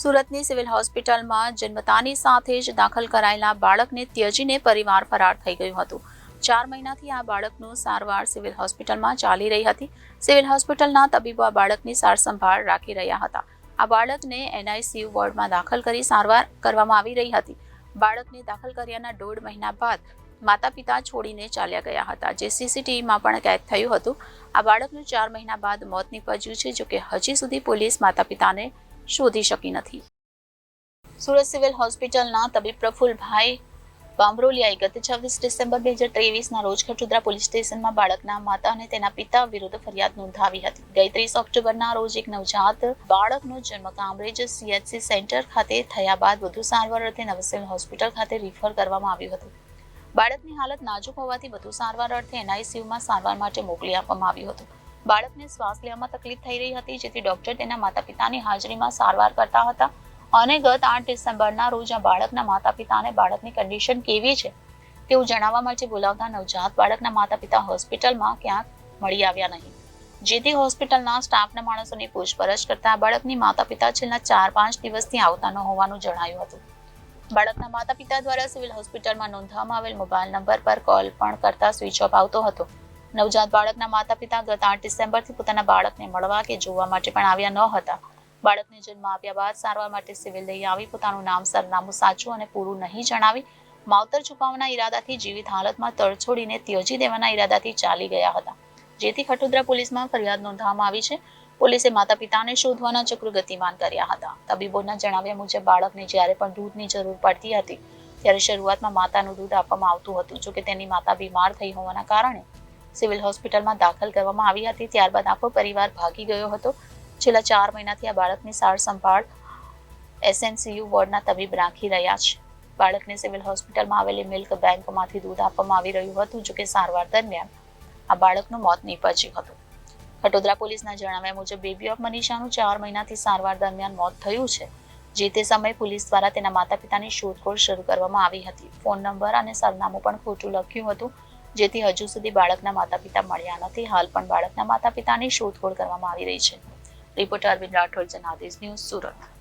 સુરતની સિવિલ હોસ્પિટલમાં જન્મતાની સાથે જ દાખલ કરાયેલા બાળકને ત્યજીને પરિવાર ફરાર થઈ ગયું હતું. ચાર મહિનાથી આ બાળકનું સારવાર સિવિલ હોસ્પિટલમાં ચાલી રહી હતી. સિવિલ હોસ્પિટલના તબીબો આ બાળકની સારસંભાળ રાખી રહ્યા હતા. આ બાળકને એનઆઈસીયુ વોર્ડમાં દાખલ કરી સારવાર કરવામાં આવી રહી હતી. બાળકને દાખલ કર્યાના દોઢ મહિના બાદ માતા પિતા છોડીને ચાલ્યા ગયા હતા, જે સીસીટીવીમાં પણ કેદ થયું હતું. આ બાળકનું ચાર મહિના બાદ મોત નીપજ્યું છે, જોકે હજી સુધી પોલીસ માતા પિતાને શોધી શકી નથી. સુરત સિવિલ હોસ્પિટલના તબીબ પ્રફુલભાઈ બામરોલિયાએ ગત છવ્વીસ ડિસેમ્બર બે હજાર ત્રેવીસના રોજ ખટુદરા પોલીસ સ્ટેશનમાં બાળકના માતા અને તેના પિતા વિરુદ્ધ ફરિયાદ નોંધાવી હતી. ગઈ ત્રીસ ઓક્ટોબરના રોજ એક નવજાત બાળકનો જન્મ કામરેજ સીએચસી સેન્ટર ખાતે થયા બાદ વધુ સારવાર અર્થે નવસિવિલ હોસ્પિટલ ખાતે રિફર કરવામાં આવ્યું હતું. બાળકની હાલત નાજુક હોવાથી વધુ સારવાર અર્થે એનઆઈસીયુમાં સારવાર માટે મોકલી આપવામાં આવ્યું હતું. બાળકને શ્વાસ લેવામાં તકલીફ થઈ રહી હતી, જેથી ડોક્ટર તેના માતા પિતાની હાજરીમાં સારવાર કરતા હતા. અને ગત આઠ ડિસેમ્બરના રોજ આ બાળકના માતા પિતાને બાળકની કન્ડિશન કેવી છે, તેવું જણાવવા માટે બોલાવતા નવજાત બાળકના માતા પિતા હોસ્પિટલમાં ક્યાંક મળી આવ્યા નહીં. જેથી હોસ્પિટલના સ્ટાફના માણસોની પૂછપરછ કરતા બાળકની માતા પિતા છેલ્લા ચાર પાંચ દિવસથી આવતા ન હોવાનું જણાયું હતું. બાળકના માતા પિતા દ્વારા સિવિલ હોસ્પિટલમાં નોંધવામાં આવેલ મોબાઈલ નંબર પર કોલ પણ કરતા સ્વિચ ઓફ આવતો હતો. નવજાત બાળકના માતા પિતા ગત આઠ ડિસેમ્બરથી પોતાના બાળકને મળવા કે જોવા માટે પણ આવ્યા ન હતા. બાળકને જન્મ આપ્યા બાદ સારવાર માટે સિવિલ લઈ આવી, પોતાનું નામ, સરનામું સાચું અને પૂરું નહીં જણાવી, માવતર છુપાવવાના ઈરાદાથી જીવિત હાલતમાં તડછોડીને ત્યજી દેવાના ઈરાદાથી ચાલી ગયા હતા. જેથી ખટોદરા પોલીસમાં ફરિયાદ નોંધવામાં આવી છે. પોલીસે માતા પિતાને શોધવાના ચક્ર ગતિમાન કર્યા હતા. તબીબોના જણાવ્યા મુજબ, બાળકને જ્યારે પણ દૂધની જરૂર પડતી હતી, ત્યારે શરૂઆતમાં માતાનું દૂધ આપવામાં આવતું હતું, જોકે તેની માતા બીમાર થઈ હોવાના કારણે સિવિલ હોસ્પિટલમાં દાખલ કરવામાં આવી હતી. ત્યારબાદ આખો પરિવાર ભાગી ગયો હતો. છેલ્લા ચાર મહિનાથી આ બાળકની સાર સંભાળ એસએનસીયુ વોર્ડના તબીબ રાખી રહ્યા છે. બાળકને સિવિલ હોસ્પિટલમાં આવેલી મિલ્ક બેંકમાંથી દૂધ આપવામાં આવી રહ્યું હતું, જોકે સારવાર દરમિયાન આ બાળકનું મોત નીપજ્યું હતું. ખટોદરા પોલીસના જણાવ્યા મુજબ, બેબી ઓફ મનીષાનું ચાર મહિનાથી સારવાર દરમિયાન મોત થયું છે. જે તે સમયે પોલીસ દ્વારા તેના માતા પિતાની શોધખોળ શરૂ કરવામાં આવી હતી. ફોન નંબર અને સરનામું પણ ખોટું લખ્યું હતું. જેથી હજુ સુધી બાળકના માતા પિતા મળ્યા નથી. હાલ પણ બાળકના માતા પિતાની શોધખોળ કરવામાં આવી રહી છે. Reporter Arvind Rathod, Janadesh news Surat.